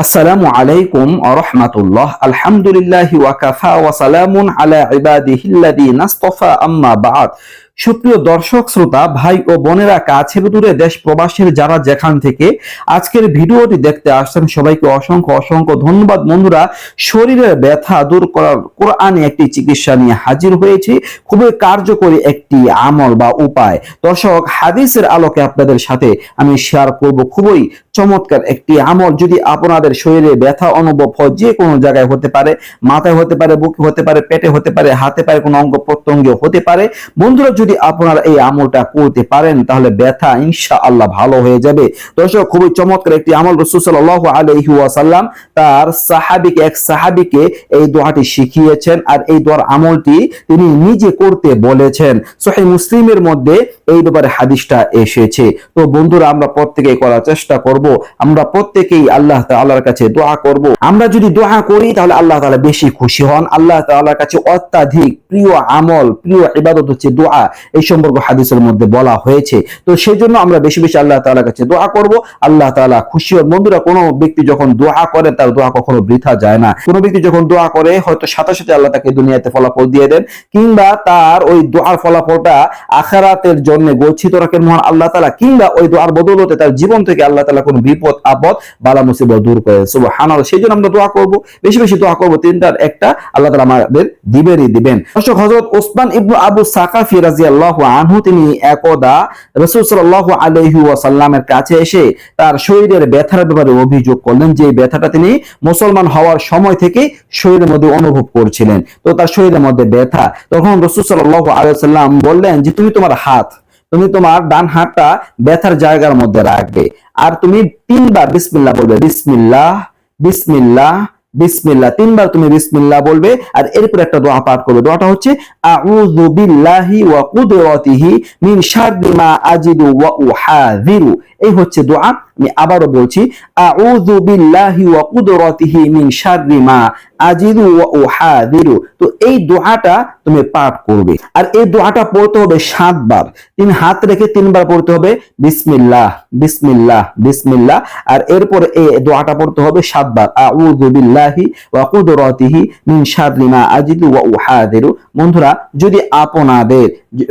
আসসালামু আলাইকুম আরহামাতুল্লাহ আলহামদুলিল্লাহ ওয়াকাফা ওয়া সালামুন আলা ইবাদিহিল্লাযীনা ইসতাফা আম্মা বা'দ সুপ্রিয় দর্শক, শ্রোতা, ভাই ও বোনেরা, কাছের দূরে দেশ প্রবাসের যারা যেখান থেকে আজকের ভিডিওটি দেখতে আসছেন, সবাইকে অসংখ্য অসংখ্য ধন্যবাদ। বন্ধুরা, শরীরের ব্যথা দূর করার কোরআনে একটি চিকিৎসা নিয়ে হাজির হয়েছি। খুবই কার্যকরী একটি আমল বা উপায়। দর্শক, হাদিসের আলোকে আপনাদের সাথে আমি শেয়ার করব। খুবই চমৎকার একটি আমল। যদি আপনাদের শরীরে ব্যথা অনুভব হয়, যে কোনো জায়গায় হতে পারে, মাথায় হতে পারে, বুকে হতে পারে, পেটে হতে পারে, হাতে পারে কোনো অঙ্গ প্রত্যঙ্গে হতে পারে। বন্ধুরা যদি আপনারা এই আমলটা করতে পারেন, তাহলে ব্যথা ইনশা আল্লাহ ভালো হয়ে যাবে। দর্শক, খুবই চমৎকার একটি আমল রসুল সাল্লাহ আলহি তার সাহাবিকে, এক সাহাবিকে এই দোয়াটি শিখিয়েছেন আর এই দোয়ার আমলটি তিনি নিজে করতে বলেছেন। সহি মুসলিমের মধ্যে এই ব্যাপারে হাদিসটা এসেছে। তো বন্ধুরা, আমরা প্রত্যেকেই করার চেষ্টা করব। আমরা প্রত্যেকেই আল্লাহ তাআলার কাছে দোয়া করব। আমরা যদি দোয়া করি, তাহলে আল্লাহ তাআলা বেশি খুশি হন। আল্লাহ তাআলার কাছে অত্যাধিক প্রিয় আমল, প্রিয় ইবাদত হচ্ছে দোয়া। এই সম্পর্ক হাদিসের মধ্যে বলা হয়েছে। তো সেই জন্য আমরা বেশি বেশি আল্লাহ তাআলার কাছে দোয়া করব। আল্লাহ তাআলা খুশি হন বন্ধুরা, কোনো ব্যক্তি যখন দোয়া করে, তার দোয়া কখনো বৃথা যায় না। কোনো ব্যক্তি যখন দোয়া করে, হয়তো সাথে সাথে আল্লাহ তাকে দুনিয়াতে ফলাফল দিয়ে দেন, কিংবা তার ওই দোয়ার ফলাফলটা আখারাতের জন্য গচ্ছিত রাখেন মহান আল্লাহ তাআলা, কিংবা ওই দোয়ার বদৌলতে তার জীবন থেকে আল্লাহ তালা কোনো বিপদ, আপদ, বালা, মুসিবত দূর করে সুবহানাল্লাহ সেই জন্য আমরা দোয়া করব। বেশি বেশি দোয়া করব। তিনটার একটা আল্লাহ তালা আমাদের দিবেনই দিবেন। দর্শক, হযরত ওসমান ইবনু আবু সাকাফি আনহু তিনি একদা রাসূল কাছে এসে তার শরীরের ব্যথার ব্যাপারে অভিযোগ করলেন, যে ব্যথাটা তিনি মুসলমান হওয়ার সময় থেকে শরীরের মধ্যে অনুভব করছিলেন। তো তার শরীরের মধ্যে ব্যথা, তখন রাসূল আলাইহি বললেন, যে তুমি তোমার হাত, তুমি তোমার ডান হাতটা ব্যথার জায়গার মধ্যে রাখবে। আর তুমি তিনবার বিসমিল্লাহ বলবে, বিসমিল্লাহ বিসমিল্লাহ বিসমিল্লাহ, তিনবার তুমি বিসমিল্লা বলবে আর এরপর একটা দোয়া পাঠ করবে। দোয়াটা হচ্ছে, আউযু বিল্লাহি ওয়া কুদরাতিহি মিন শাররি মা আজিদু ওয়া উহাযিরু। এই হচ্ছে দোয়া। আমি আবারও বলছি, আউযু বিল্লাহি ওয়া কুদরাতিহি মিন শাররি মা আজিদু ওয়া উহাযিরু তো এই দোয়াটা তুমি পাঠ করবে। আর এই দোয়াটা পড়তে হবে সাতবার। তিন হাত রেখে তিনবার পড়তে হবে, বিসমিল্লাহ বিসমিল্লাহ বিসমিল্লাহ। আর এরপর এই দোয়াটা পড়তে হবে সাতবার। আউযু বিল্লাহি ওয়া কুদরাতিহি মিন শাররি মা আজিদু ওয়া উহাযিরু বন্ধুরা, যদি আপনাদের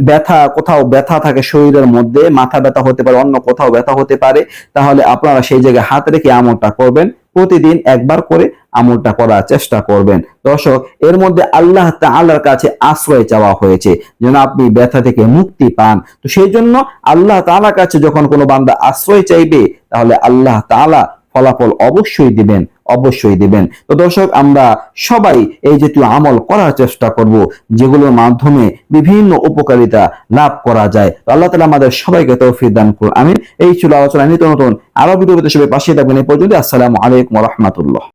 ব্যথা, কোথাও ব্যথা থাকে শরীরের মধ্যে, মাথা ব্যথা হতে পারে, অন্য কোথাও ব্যথা হতে পারে, তাহলে আপনারা সেই জায়গায় হাত রেখে আমলটা করবেন। প্রতিদিন একবার করে আমলটা করার চেষ্টা করবেন। দর্শক, এর মধ্যে আল্লাহ তাআলার কাছে আশ্রয় চাওয়া হয়েছে। যেন আপনি ব্যথা থেকে মুক্তি পান। তো সেই জন্য আল্লাহ তাআলার কাছে যখন কোনো বান্দা আশ্রয় চাইবে, তাহলে আল্লাহ তাআলা ফলাফল অবশ্যই দিবেন অবশ্যই দিবেন। তো দর্শক, আমরা সবাই এই জাতীয় আমল করার চেষ্টা করব, যেগুলোর মাধ্যমে বিভিন্ন উপকারিতা লাভ করা যায়। তো আল্লাহ তালা আমাদের সবাইকে তৌফিক দান করুন আমি এই ছিল আলোচনা নিত্য নতুন আরও ভিডিওতে হিসেবে পাশে থাকবেন এই পর্যন্ত আসসালামু আলাইকুম রহমতুল্লাহ।